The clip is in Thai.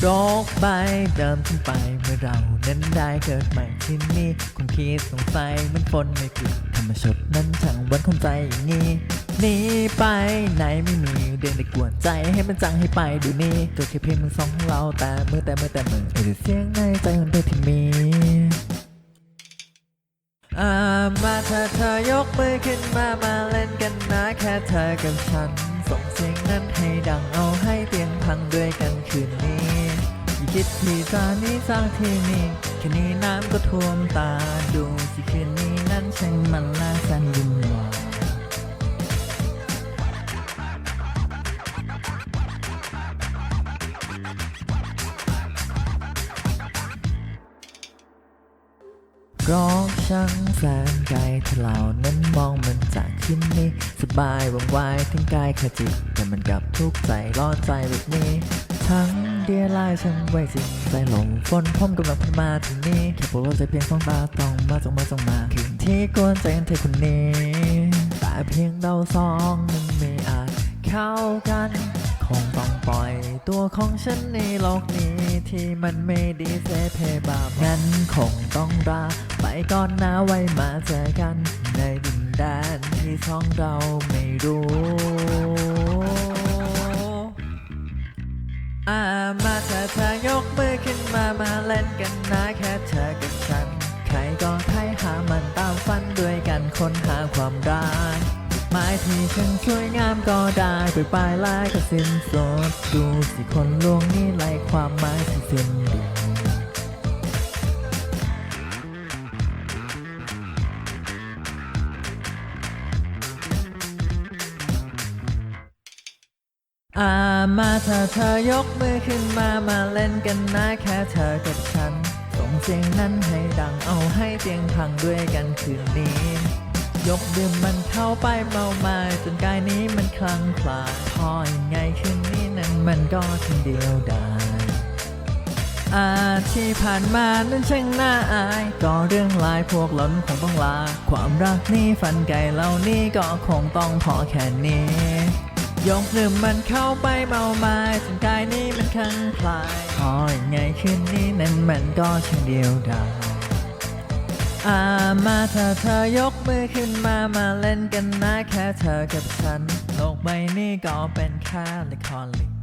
โรคใบเดิมขึ้นไปเมื่อเรานั้นได้เกิดใหม่ที่นี่คงคิดสงสัยมันฝนไม่กลิ่นธรรมชดนั้นช่างวันคงใจอย่างนี้หนีไปไหนไม่มีเดินได้กวนใจให้มันจังให้ไปดูนี่ก็แค่เพียงมือสองของเราแต่เมื่อแต่เมื่อแต่เมื่อแต่เสียงในใจของเธอที่มีอามาเธอเธอยกมือขึ้นมามาเล่นกันนะแค่เธอกับฉัน ส่งเสียงนั้นให้ดังเอาให้เตียงพังด้วยกันาคิดที่จะหนี้สร้างที่นี่แค่นี้น้ำก็ท่วมตาดูสิคืนนี้นั้นช่างมันน่าแสนวุ่นวาร้องช่างแสนไกลถ้าเรานั้นมองมันจากที่นี่สบายว่องไวถึงกายขจิตแต่มันกลับทุกข์ใจร้อนใจแบบนี้ ทั้ง เดียลายฉันไว้สิใจหลงฝนพรมกำลังพันมาถึงนี้แค่ปวดใจเพียงสองตาต้องมาจ้องมาจ้องมาคืนที่กวนใจกันเธอคนนี้ แต่เพียงเราสองนั้นไม่อาจเข้ากัน คงต้องปล่อยตัวของฉันในโลกนี้ ที่มันไม่ดีเสเพบาปงั้นคงต้องลาไปก่อนนะไว้มาเจอกัน ในดินแดนที่สองเราไม่รู้ อามาเธอเธอยกมือขึ้นมามาเล่นกันนะแค่เธอกับฉัน ใครก็ใครหามันตามฝันด้วยกันค้นหาความรักหมายที่ฉันสวยงามก็ได้ไปปลายลายก็สิ้นสุดดูสิคนลวงนี่ไรความหมายที่สิ้นดี อามาเธอเธอยกมือขึ้นมามาเล่นกันนะแค่เธอกับฉัน ส่งเสียงนั้นให้ดังเอาให้เตียงพังด้วยกันคืนนี้ ยกดื่มมันเข้าไปเมามาจนกายนี้มันคลั่งคลาพอยังไงคืนนี้นั้นมันก็ทีเดียวได้อาที่ผ่านมานั้นช่างน่าอาย ก็เรื่องลายพวกหล้นคงต้องลา ความรักนี้ฝันไก่เหล่านี้ก็คงต้องพอแค่นี้ ยกลืมมันเข้าไปเมาไมาจนกายนี้มันคลั่งคลายพอยังไงคืนนี้นั้นมันก็เช่นเดียวดายอามาถ้าเธอยกมือขึ้นมามาเล่นกันนะแค่เธอกับฉัน โลกใบนี้ก็เป็นแค่ละครลิง